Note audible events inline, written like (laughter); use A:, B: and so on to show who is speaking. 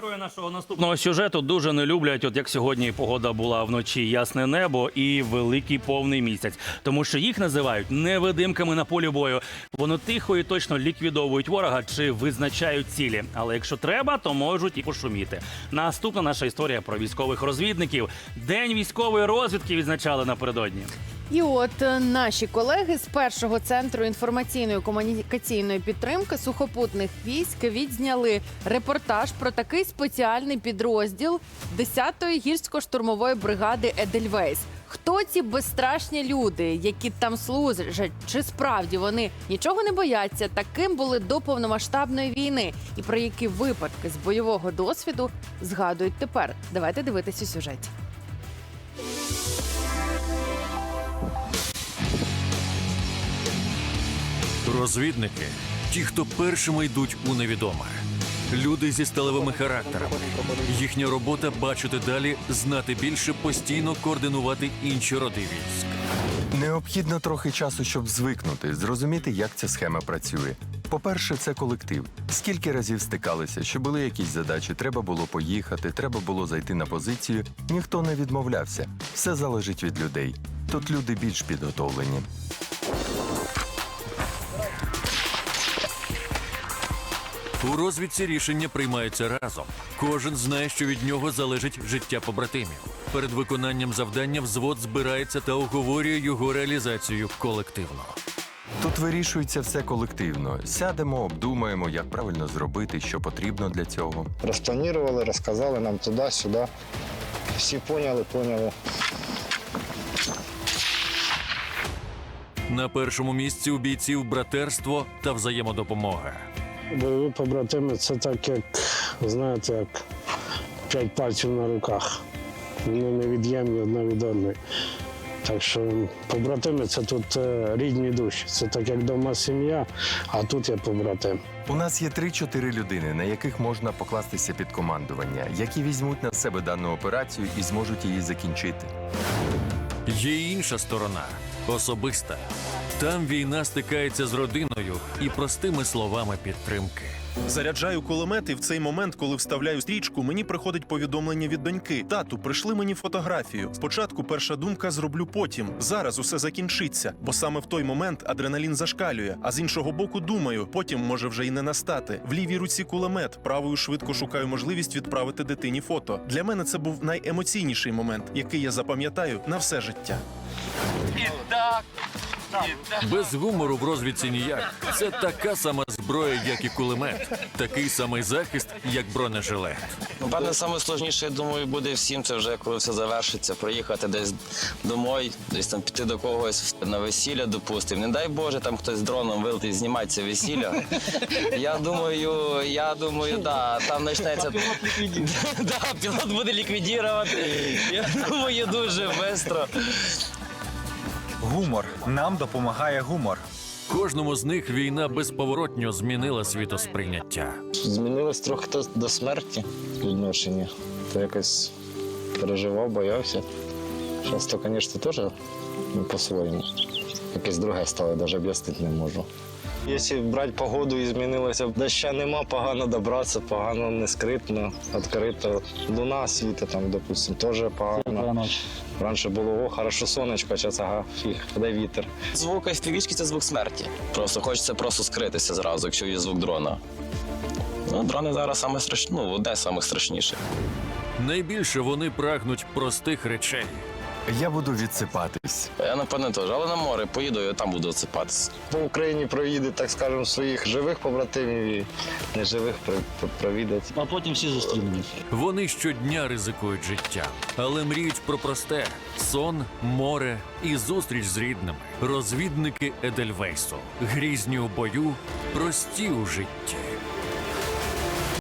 A: Герої нашого наступного сюжету дуже не люблять, от як сьогодні погода була вночі, ясне небо і великий повний місяць, тому що їх називають невидимками на полі бою. Воно тихо і точно ліквідовують ворога чи визначають цілі. Але якщо треба, то можуть і пошуміти. Наступна наша історія про військових розвідників. День військової розвідки відзначали напередодні.
B: І от е, наші колеги з першого центру інформаційної комунікаційної підтримки сухопутних військ відзняли репортаж про такий спеціальний підрозділ 10-ї гірсько-штурмової бригади Едельвейс. Хто ці безстрашні люди, які там служать? Чи справді вони нічого не бояться? Таким були до повномасштабної війни, і про які випадки з бойового досвіду згадують тепер? Давайте дивитись у сюжеті.
C: Розвідники ті, хто першими йдуть у невідоме. Люди зі сталевими характерами. Їхня робота бачити далі, знати більше, постійно координувати інші роди військ.
D: Необхідно трохи часу, щоб звикнути, зрозуміти, як ця схема працює. По-перше, це колектив. Скільки разів стикалися, що були якісь задачі, треба було поїхати, треба було зайти на позицію. Ніхто не відмовлявся. Все залежить від людей. Тут люди більш підготовлені.
C: У розвідці рішення приймаються разом. Кожен знає, що від нього залежить життя побратимів. Перед виконанням завдання взвод збирається та оговорює його реалізацію колективно.
D: Тут вирішується все колективно. Сядемо, обдумаємо, як правильно зробити, що потрібно для цього.
E: Розпланували, розказали нам туди-сюди. Всі поняли, поняли.
C: На першому місці у бійців братерство та взаємодопомога.
F: Бойові побратими це так, як знаєте, як п'ять пальців на руках. Вони невід'ємні одна від одної. Так що побратими це тут е, рідні душі. Це так як дома сім'я, а тут є побратим.
D: У нас є 3-4 людини, на яких можна покластися під командування, які візьмуть на себе дану операцію і зможуть її закінчити.
C: Є інша сторона особиста. Там війна стикається з родиною і простими словами підтримки.
G: Заряджаю кулемет, і в цей момент, коли вставляю стрічку, мені приходить повідомлення від доньки. Тату, прийшли мені фотографію. Спочатку перша думка зроблю потім. Зараз усе закінчиться, бо саме в той момент адреналін зашкалює. А з іншого боку, думаю, потім може вже й не настати. В лівій руці кулемет, правою швидко шукаю можливість відправити дитині фото. Для мене це був найемоційніший момент, який я запам'ятаю на все життя.
C: Без гумору в розвідці ніяк. Це така сама зброя, як і кулемет, такий самий захист, як бронежилет.
H: Напевне, саме сложніше, я думаю, буде всім це вже коли все завершиться, приїхати десь домой, десь там піти до когось на весілля, допустимо. Не дай Боже, там хтось з дроном вилетить, знімати це весілля. Я думаю, я думаю, да, там почнеться. (laughs) Да, пілот буде ліквідувати. Я думаю, дуже швидко.
I: Гумор. Нам допомагає гумор.
C: Кожному з них війна безповоротньо змінила світосприйняття.
E: Змінилось трохи то до смерті відношення. То якось переживав, боявся. Зараз то, звісно, теж по-своєму. Якесь друге стало, навіть об'яснити не можу. Якщо брати погоду і змінилося, доща нема, погано добратися, погано не скритно, відкрито. Луна світить там, допустимо, теж погано. Раніше було, о, хорошо сонечко, а зараз ага, фіг, де вітер.
H: Звук FPV-шки – це звук смерті. Просто хочеться просто скритися зразу, якщо є звук дрона. Ну, дрони зараз саме страшні, ну, одне з.
C: Найбільше вони прагнуть простих речей.
D: Я буду відсипатись.
H: Я напевне теж, але на море поїду і там буду оцепатися.
E: По Україні проїде, так скажемо, своїх живих побратимів і неживих про- про- провідать.
J: А потім всі зустрінуть.
C: Вони щодня ризикують життя, але мріють про просте сон, море і зустріч з рідними. Розвідники Едельвейсу. Грізні у бою, прості у житті.